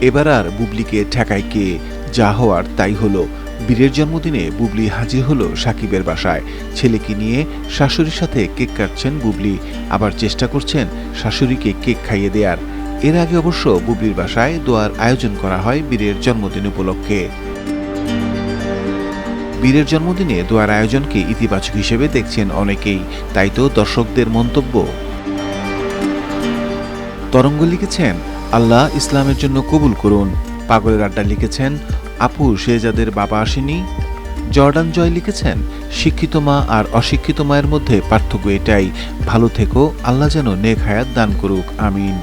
এবার আর বুবলিকে ঠেকায় কে? যা হওয়ার তাই হলো। বীরের জন্মদিনে বুবলি হাজির হলো সাকিবের বাসায়। ছেলেকে নিয়ে শাশুড়ির সাথে কেক কাটছেন বুবলি। আবার চেষ্টা করছেন শাশুড়িকে কেক খাইয়ে দেয়ার। এর আগে অবশ্য বুবলির বাসায় দোয়ার আয়োজন করা হয় বীরের জন্মদিন উপলক্ষে। বীরের জন্মদিনে দোয়ার আয়োজনকে ইতিবাচক হিসেবে দেখছেন অনেকেই। তাই তো দর্শকদের মন্তব্য। তরঙ্গ লিখেছেন আল্লাহ ইসলামের জন্য কবুল করুন। পাগলের আড্ডা লিখেছেন, আপু, সে যাদের বাবা আসেনি? জর্ডান জয় লিখেছেন, শিক্ষিত মা আর অশিক্ষিত মায়ের মধ্যে পার্থক্য এটাই। ভালো থেকো, আল্লাহ যেন নেক হায়াত দান করুক, আমিন।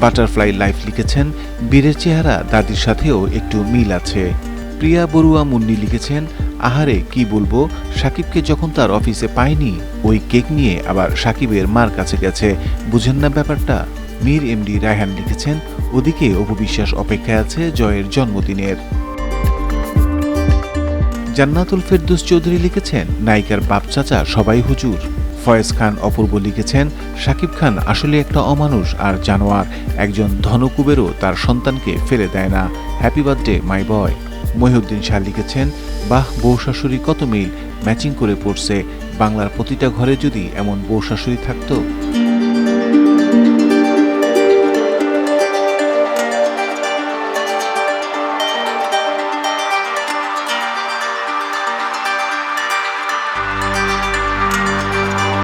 বাটারফ্লাই লাইফ লিখেছেন, বীরের চেহারা, দাদির সাথেও একটু মিল আছে। প্রিয়া বড়ুয়া মুন্নি লিখেছেন, আহারে, কি বলব, সাকিবকে যখন তার অফিসে পায়নি ওই কেক নিয়ে আবার সাকিবের মার কাছে গেছে। বুঝেন না ব্যাপারটা? মীর এমডি রায়হান লিখেছেন, ওদিকে অপবিশ্বাস অপেক্ষায় আছে জয়ের জন্মদিনের। জান্নাতুল ফেরদৌস চৌধুরী লিখেছেন, নায়িকার বাপ চাচা সবাই হুজুর। ফয়েজ খান অপূর্ব লিখেছেন, শাকিব খান আসলে একটা অমানুষ আর জানোয়ার, একজন ধনকুবেরও তার সন্তানকে ফেলে দেয় না। Happy birthday, my boy. Mohiuddin Shah লিখেছেন, বাহ, বউ শাশুড়ি কত মিল, ম্যাচিং করে পড়ছে। বাংলার প্রতিটা ঘরে যদি এমন বউ শাশুড়ি থাকতো।